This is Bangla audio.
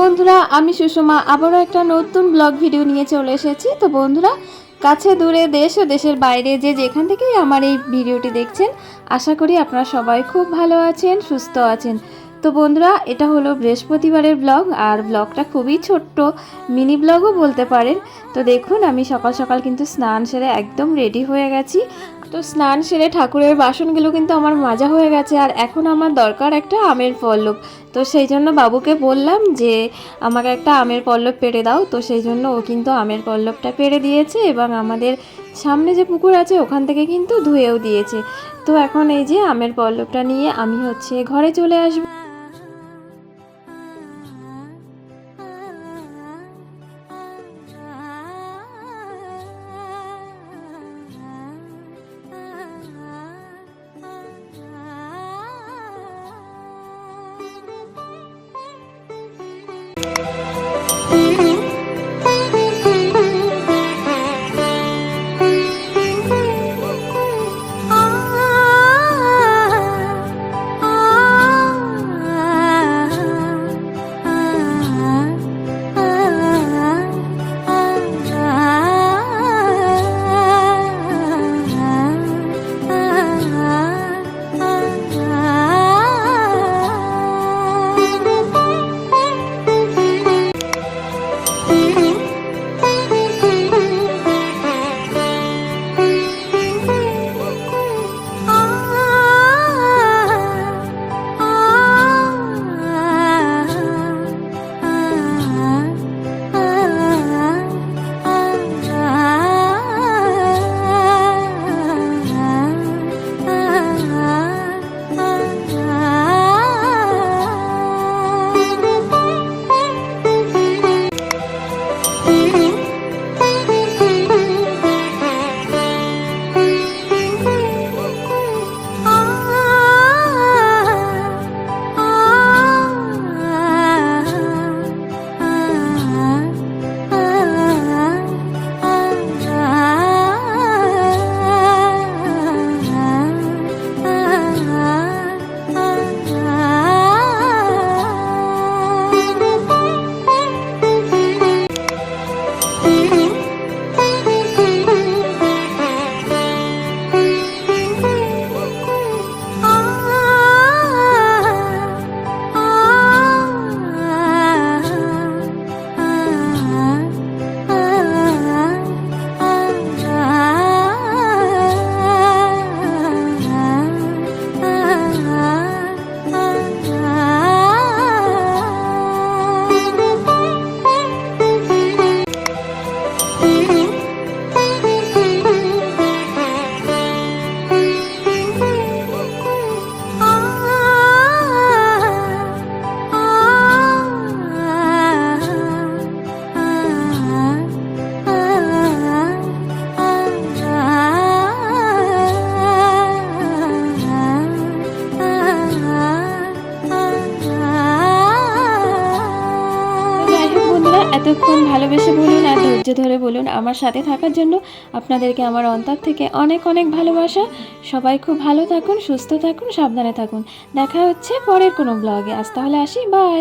বন্ধুরা, আমি সুষমা। আবারও একটা নতুন ব্লগ ভিডিও নিয়ে চলে এসেছি। তো বন্ধুরা, কাছে দূরে দেশ ও দেশের বাইরে যে যেখান থেকেই আমার এই ভিডিওটি দেখছেন, আশা করি আপনারা সবাই খুব ভালো আছেন, সুস্থ আছেন। তো বন্ধুরা, এটা হলো বৃহস্পতিবারের ব্লগ, আর ব্লগটা খুবই ছোট্ট, মিনি ব্লগও বলতে পারেন। তো দেখুন, আমি সকাল সকাল কিন্তু স্নান সেরে একদম রেডি হয়ে গেছি। তো স্নান সেরে ঠাকুরের বাসনগুলো কিন্তু আমার মাজা হয়ে গেছে আর এখন আমার দরকার একটা আমের পল্লব। তো সেই জন্য বাবুকে বললাম যে, আমাকে একটা আমের পল্লব পেরে দাও। তো সেই জন্য ও কিন্তু আমের পল্লবটা পেরে দিয়েছে এবং আমাদের সামনে যে পুকুর আছে ওখান থেকে কিন্তু ধুয়েও দিয়েছে। তো এখন এই যে আমের পল্লবটা নিয়ে আমি হচ্ছে ঘরে চলে আসব। এতক্ষণ ভালোবেসে বলুন আর ধৈর্য ধরে বলুন, আমার সাথে থাকার জন্য আপনাদেরকে আমার অন্তর থেকে অনেক অনেক ভালোবাসা। সবাই খুব ভালো থাকুন, সুস্থ থাকুন, সাবধানে থাকুন। দেখা হচ্ছে পরের কোনো ব্লগে আজ তাহলে আসি বাই